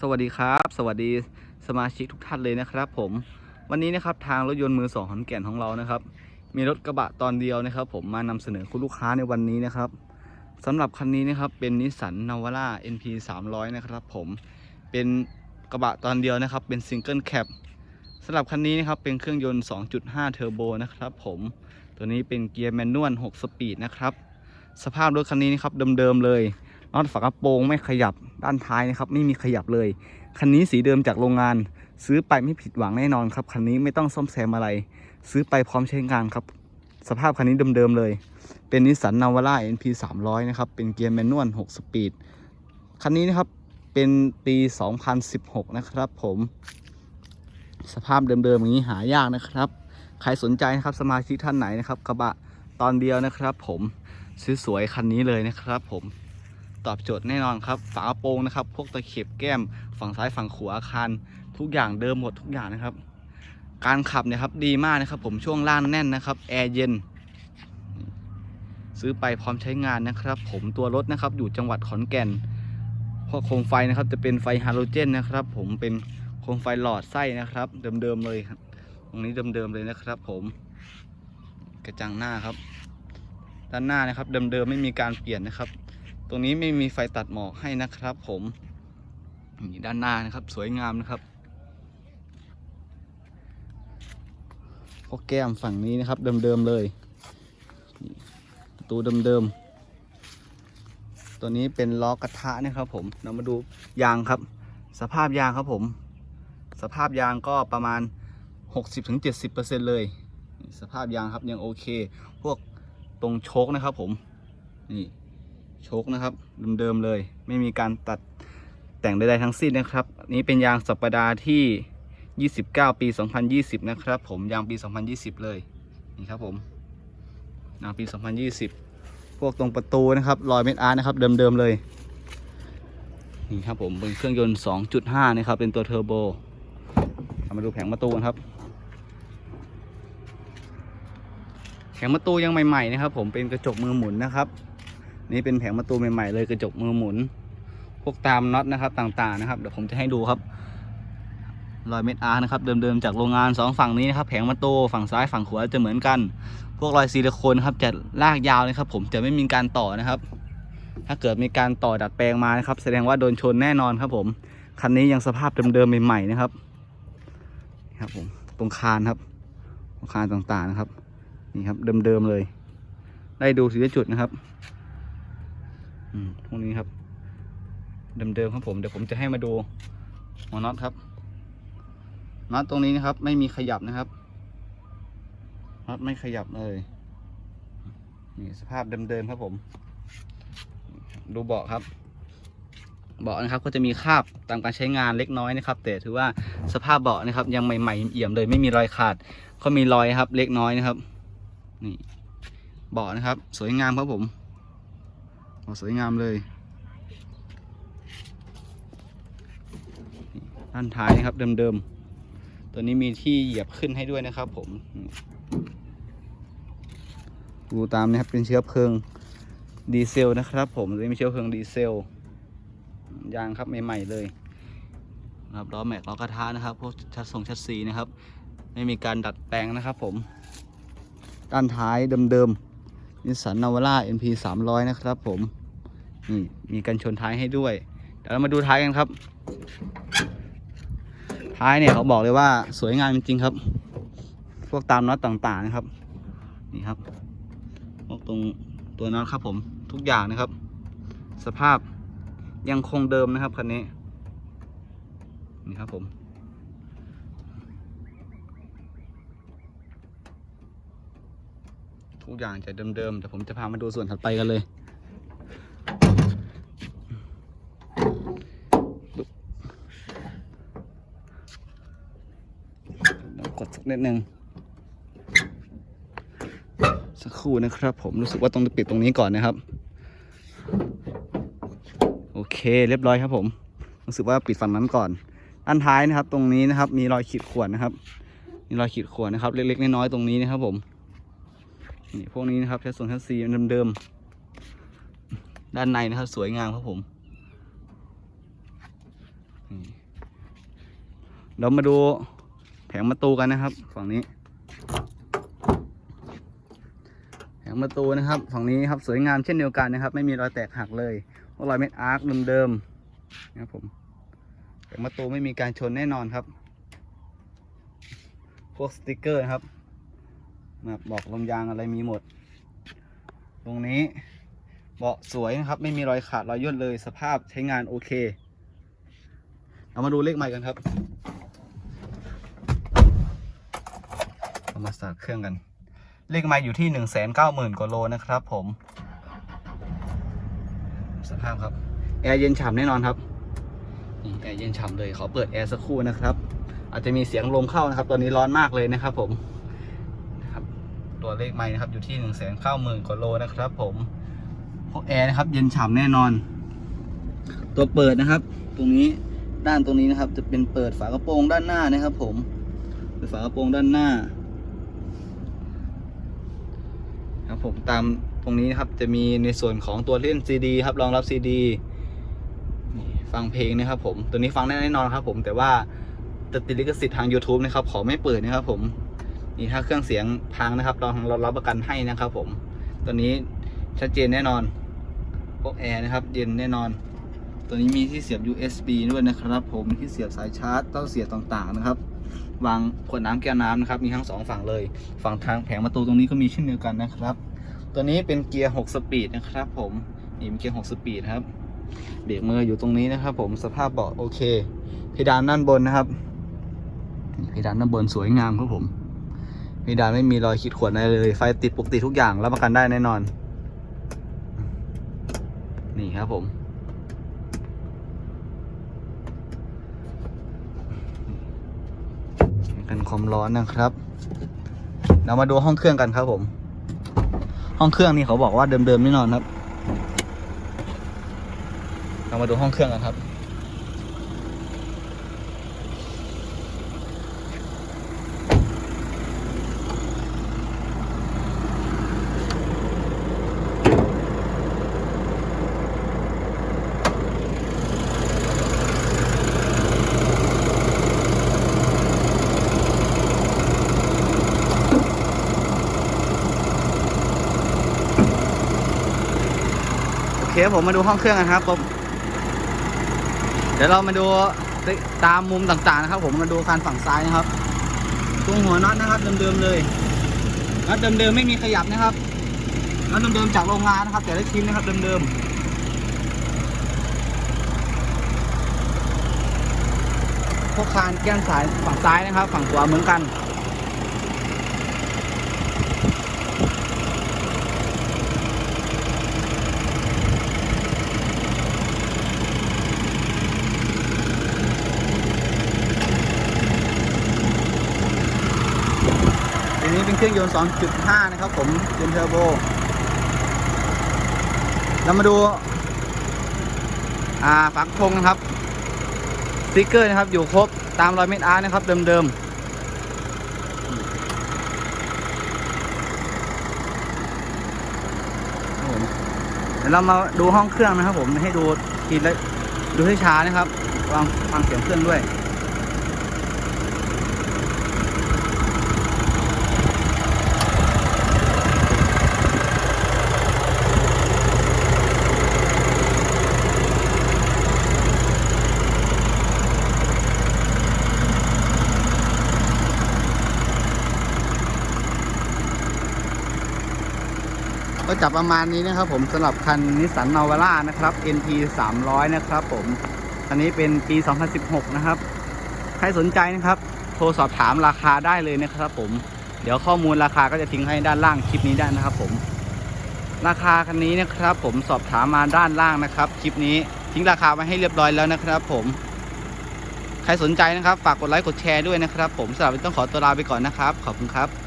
สวัสดีครับ สวัสดีสมาชิกทุกท่านเลยนะครับ ผม วันนี้นะครับทางรถยนต์มือสองขอนแก่นของเรานะครับ มีรถกระบะตอนเดียวนะครับ ผมมานำเสนอคุณลูกค้าในวันนี้นะครับสำหรับคันนี้นะครับเป็นนิสสันนาวาร่า NP 300นะครับผมเป็นกระบะตอนเดียวนะครับ เป็นซิงเกิลแคปสำหรับคันนี้นะครับเป็นเครื่องยนต์ 2.5 เทอร์โบนะครับผมตัวนี้เป็นเกียร์แมนนวล 6 สปีดนะครับ สภาพรถคันนี้นะครับเดิมๆเลย น็อตฝากระโปรงไม่ขยับด้านท้ายนะครับ ไม่มีขยับเลย คันนี้สีเดิมจากโรงงาน ซื้อไปไม่ผิดหวังแน่นอนครับ คันนี้ไม่ต้องซ่อมแซมอะไร ซื้อไปพร้อมใช้งานครับ สภาพคันนี้เดิมๆเลย เป็นนิสสันนาวาร่า NP 300นะครับ เป็นเกียร์แมนนวล6สปีด คันนี้นะครับ เป็นปี 2016 นะครับผม สภาพเดิมๆอย่างนี้หายากนะครับ ใครสนใจนะครับสมาชิกท่านไหนนะครับกระบะตอนเดียวนะครับ ผมซื้อสวยคันนี้เลยนะครับผม ตอบโจทย์แน่นอนครับ ฝากระโปรงนะครับ พวกตะเข็บแก้มฝั่งซ้ายฝั่งขวาอาคาร ทุกอย่างเดิมหมดทุกอย่างนะครับ การขับเนี่ยครับดีมากนะครับ ผมช่วงล่างแน่นนะครับแอร์เย็น ซื้อไปพร้อมใช้งานนะครับ ผมตัวรถนะครับอยู่จังหวัดขอนแก่นเพราะโคมไฟนะครับ จะเป็นไฟฮาโลเจนนะครับ ผมเป็นโคมไฟหลอดไส้นะครับ เดิมๆเลยครับตรงนี้เดิมๆเลยนะครับ ผมกระจังหน้าครับ ด้านหน้านะครับเดิมๆไม่มีการเปลี่ยนนะครับ รงนี้ไม่มีไฟตัดหมอกให้นะครับผมนี่ด้านหน้านะครับสวยงามนะครับพวกแก้มฝั่งนี้นะครับเดิมๆเลยประตูเดิมๆตัวนี้เป็นล้อกระทะนะครับผมเรามาดูยางครับ สภาพยางครับผม สภาพยางก็ประมาณ 60-70%เลย สภาพยางครับยังโอเค พวกตรงโชคนะครับผมนี่ โชคนะครับเดิมๆเลย ไม่มีการตัดแต่งใดๆทั้งสิ้นนะครับ นี้เป็นยางสัปดาห์ที่ 29 ปี 2020 นะครับ ผมยางปี 2020 เลยนี่ครับผมยางปี 2020 พวกตรงประตูนะครับรอยเม็ดอาร์นะครับเดิมๆเลยนี่ครับผมเป็นเครื่องยนต์ 2.5 นะครับ เป็นตัวเทอร์โบเอามาดูแผงประตูกันครับแผงประตูยังใหม่ๆนะครับ ผมเป็นกระจกมือหมุนนะครับ นี่เป็นแผงประตูใหม่ๆเลยกระจกมือหมุน พวกตามน็อตนะครับต่างๆนะครับเดี๋ยวผมจะให้ดูครับรอยเม็ดอาร์นะครับเดิมๆจากโรงงานสองฝั่งนี้นะครับแผงประตูฝั่งซ้ายฝั่งขวาจะเหมือนกัน พวกรอยซิลิโคนครับจะลากยาวเลยครับ ผมจะไม่มีการต่อนะครับ ถ้าเกิดมีการต่อดัดแปลงมานะครับ แสดงว่าโดนชนแน่นอนครับ ผมคันนี้ยังสภาพเดิมๆใหม่ๆนะครับนะครับผมตรงคานครับตรงคานต่างๆนะครับนี่ครับเดิมๆเลย ได้ดูสีจุดนะครับ พวกนี้ครับ เดิมๆครับผมเดี๋ยวผมจะให้มาดูหัวน็อตครับน็อตตรงนี้นะครับ ไม่มีขยับนะครับน็อตไม่ขยับเลยนี่สภาพเดิมๆครับผม ดูเบาะครับเบาะนะครับก็จะมีคราบตามการใช้งานเล็กน้อยนะครับ แต่ถือว่าสภาพเบาะนะครับ ยังใหม่ๆเอี่ยมเลยไม่มีรอยขาดก็มีรอยครับ เล็กน้อยนะครับ นี่เบาะนะครับ สวยงามครับผม สวยงามเลยด้านท้ายนะครับเดิมๆ ตัวนี้มีที่เหยียบขึ้นให้ด้วยนะครับ ผม ดูตามนะครับเป็นเชื้อเพลิงดีเซลนะครับ ผมตัวนี้มีเชื้อเพลิงดีเซล ยางครับใหม่ๆเลยนะครับล้อแม็กล้อกระทะนะครับพวกชัดส่งชัดสีนะครับ ไม่มีการดัดแปลงนะครับ ผม ด้านท้ายเดิมๆ นิสสันนาวาร่า NP 300 นะครับผม นี่ มีกันชนท้ายให้ด้วย เดี๋ยวเรามาดูท้ายกันครับ ท้ายเนี่ยเขาบอกเลยว่าสวยงามจริงๆครับ พวกตามน็อตต่างๆนะครับ นี่ครับ พวกตรงตัวน็อตครับผม ทุกอย่างนะครับ สภาพยังคงเดิมนะครับคันนี้ นี่ครับผม ทุกอย่างจะเดิมๆแต่ผมจะพามาดูส่วนถัดไปกันเลยกดสักนิดนึงสักครู่นะครับผมรู้สึกว่าต้องปิดตรงนี้ก่อนนะครับ โอเคเรียบร้อยครับผม รู้สึกว่าปิดฝั่งนั้นก่อนด้านท้ายนะครับ ตรงนี้นะครับ มีรอยขีดข่วนนะครับ มีรอยขีดข่วนนะครับ เล็กๆน้อยๆตรงนี้นะครับผม นี่พวกนี้นะครับแชสซงแชสซีเดิมๆ ด้านในนะครับ สวยงามครับผมเดี๋ยวมาดูแผงประตูกันนะครับ ฝั่งนี้ แผงประตูนะครับ ฝั่งนี้ครับสวยงามเช่นเดียวกันนะครับ ไม่มีรอยแตกหักเลยพวกรอยเม็ดอาร์คเดิมๆนะครับผมแผงประตูไม่มีการชนแน่นอนครับ พวกสติกเกอร์นะครับ แบบอกลมยางอะไรมีหมด ตรงนี้เบาะสวยนะครับ ไม่มีรอยขาดรอยย่นเลยสภาพใช้งานโอเคเรามาดูเลขใหม่กันครับเรามาสตาร์ทเครื่องกัน เลขไม้อยู่ที่หนึ่งแสนเก้าหมื่นกว่าโลนะครับผม สภาพครับ แอร์เย็นฉ่ำแน่นอนครับนี่แอร์เย็นฉ่ำเลยขอเปิดแอร์สักครู่นะครับ อาจจะมีเสียงลมเข้านะครับ ตอนนี้ร้อนมากเลยนะครับผม ตัวเลขไม้นะครับ อยู่ที่หนึ่งแสนเก้าหมื่นกว่าโลนะครับ ผมพวกแอร์นะครับ เย็นฉ่ำแน่นอน ตัวเปิดนะครับ ตรงนี้ด้านตรงนี้นะครับ จะเป็นเปิดฝากระโปรงด้านหน้านะครับ ผมเปิดฝากระโปรงด้านหน้า ครับผมตามตรงนี้นะครับ จะมีในส่วนของตัวเล่นซีดีครับรองรับซีดีฟังเพลงนะครับ ผมตัวนี้ฟังได้แน่นอนครับ ผมแต่ว่าจะติดลิขสิทธิ์ทาง YouTube นะครับ ขอไม่เปิดนะครับ ผม นี่ถ้าเครื่องเสียงพังนะครับ เราเรารับประกันให้นะครับ ผม ตัวนี้ชัดเจนแน่นอนพวกแอร์นะครับ เย็นแน่นอน ตัวนี้มีที่เสียบ USB ด้วยนะครับ ผมที่เสียบสายชาร์จเต้าเสียบต่างๆนะครับ วางขวดน้ำแก้วน้ำนะครับ มีทั้งสองฝั่งเลย ฝั่งทางแผงประตูตรงนี้ก็มีเช่นเดียวกันนะครับ ตัวนี้เป็นเกียร์6สปีดนะครับ ผมนี่เป็นเกียร์6สปีดครับเบรกมืออยู่ตรงนี้นะครับ ผมสภาพเบาะโอเคเพดานด้านบนนะครับเพดานด้านบนสวยงามครับผม เพดานไม่มีรอยขีดข่วนอะไรเลย ไฟติดปกติทุกอย่างรับประกันได้แน่นอน นี่ครับผม กันความร้อนนะครับ เรามาดูห้องเครื่องกันครับผม ห้องเครื่องนี่เขาบอกว่าเดิมๆแน่นอนครับ เรามาดูห้องเครื่องกันครับ โอเคผมมาดูห้องเครื่องกันครับผมเดี๋ยวเรามาดูตามมุมต่างๆนะครับ ผมมาดูการฝั่งซ้ายนะครับตรงหัวน็อตนะครับเดิมๆเลยน็อตเดิมๆไม่มีขยับนะครับน็อตเดิมๆจากโรงงานนะครับ แต่ละชิ้นนะครับเดิมๆพวกคานแก้มสายฝั่งซ้ายนะครับ ฝั่งขวาเหมือนกัน เครื่องยนต์ 2.5 นะครับผมเป็นเทอร์โบ เรามาดู อ่าฝากระโปรงนะครับสติกเกอร์นะครับ อยู่ครบตามรอยเม็ดอาร์นะครับ เดิมๆครับผมเดี๋ยวเรามาดูห้องเครื่องนะครับผมให้ดูทีละดูให้ช้านะครับวางฟังเสียงเครื่องด้วย ก็จะประมาณนี้นะครับผมสำหรับคันนิสสันนาวาร่านะครับ NT 300 นะครับผมคันนี้เป็นปี 2016 นะครับ ใครสนใจนะครับ โทรสอบถามราคาได้เลยนะครับผมเดี๋ยวข้อมูลราคาก็จะทิ้งให้ด้านล่างคลิปนี้ได้นะครับผม ราคาคันนี้นะครับผมสอบถามมาด้านล่างนะครับ คลิปนี้ทิ้งราคาไว้ให้เรียบร้อยแล้วนะครับผมใครสนใจนะครับ ฝากกดไลค์กดแชร์ด้วยนะครับ ผมสำหรับวันนี้ต้องขอตัวลาไปก่อนนะครับ ขอบคุณครับ